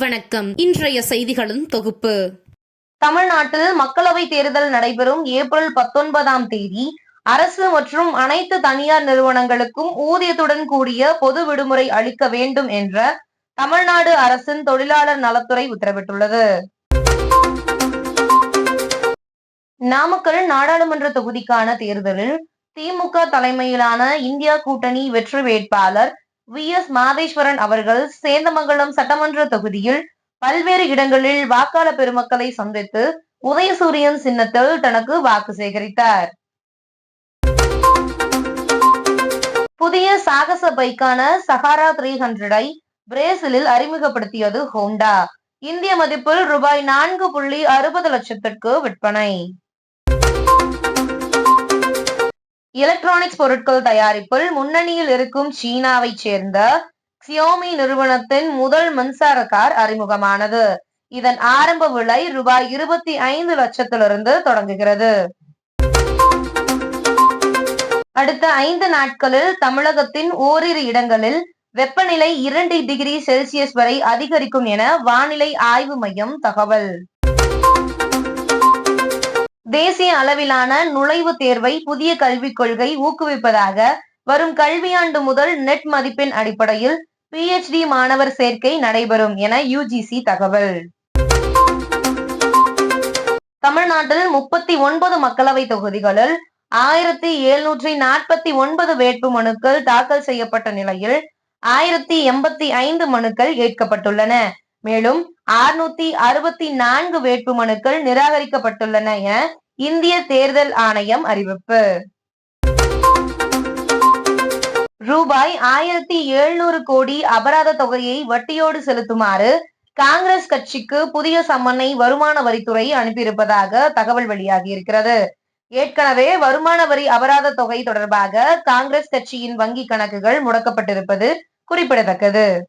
வணக்கம். இன்றைய செய்திகளின் தொகுப்பு. தமிழ்நாட்டில் மக்களவை தேர்தல் நடைபெறும் ஏப்ரல் பத்தொன்பதாம் தேதி. அரசு மற்றும் அனைத்து தனியார் நிறுவனங்களுக்கும் ஊதியத்துடன் கூடிய பொது விடுமுறை அளிக்க வேண்டும் என்ற தமிழ்நாடு அரசின் தொழிலாளர் நலத்துறை உத்தரவிட்டுள்ளது. நாமக்கல் நாடாளுமன்ற தொகுதிக்கான தேர்தலில் திமுக தலைமையிலான இந்தியா கூட்டணி வெற்றி வேட்பாளர் வி. எஸ். மாதேஸ்வரன் அவர்கள் சேந்தமங்கலம் சட்டமன்ற தொகுதியில் பல்வேறு இடங்களில் வாக்காளர் பெருமக்களை சந்தித்து உதயசூரியன் சின்னத்தில் தனக்கு வாக்கு சேகரித்தார். புதிய சாகச பைக்கான சஹாரா த்ரீ ஹண்ட்ரடை பிரேசிலில் அறிமுகப்படுத்தியது ஹோண்டா. இந்திய மதிப்பில் ரூபாய் நான்கு புள்ளி அறுபது லட்சத்திற்கு விற்பனை. எலக்ட்ரானிக்ஸ் பொருட்கள் தயாரிப்பில் முன்னணியில் இருக்கும் சீனாவை சேர்ந்த சியோமி நிறுவனத்தின் முதல் மின்சார கார் அறிமுகமானது. இதன் ஆரம்ப விலை ரூபாய் இருபத்தி ஐந்து லட்சத்திலிருந்து தொடங்குகிறது. அடுத்த ஐந்து நாட்களில் தமிழகத்தின் ஓரிரு இடங்களில் வெப்பநிலை இரண்டு டிகிரி செல்சியஸ் வரை அதிகரிக்கும் என வானிலை ஆய்வு மையம் தகவல். தேசிய அளவிலான நுழைவுத் தேர்வை புதிய கல்விக் கொள்கை ஊக்குவிப்பதாக வரும் கல்வியாண்டு முதல் நெட் மதிப்பெண் அடிப்படையில் பிஹெச்டி மாணவர் சேர்க்கை நடைபெறும் என யுஜிசி தகவல். தமிழ்நாட்டில் முப்பத்தி ஒன்பது மக்களவை தொகுதிகளில் ஆயிரத்தி எழுநூற்றி நாற்பத்தி ஒன்பது வேட்பு மனுக்கள் தாக்கல் செய்யப்பட்ட நிலையில் ஆயிரத்தி எண்பத்தி ஐந்து மனுக்கள் ஏற்கப்பட்டுள்ளன. மேலும் ஆறுநூத்தி அறுபத்தி நான்கு வேட்பு மனுக்கள் நிராகரிக்கப்பட்டுள்ளன என இந்திய தேர்தல் ஆணையம் அறிவிப்பு. ரூபாய் ஆயிரத்தி எழுநூறு கோடி அபராத தொகையை வட்டியோடு செலுத்துமாறு காங்கிரஸ் கட்சிக்கு புதிய சம்மனை வருமான வரித்துறை அனுப்பியிருப்பதாக தகவல் வெளியாகி இருக்கிறது. ஏற்கனவே வருமான வரி அபராத தொகை தொடர்பாக காங்கிரஸ் கட்சியின் வங்கி கணக்குகள் முடக்கப்பட்டிருப்பது குறிப்பிடத்தக்கது.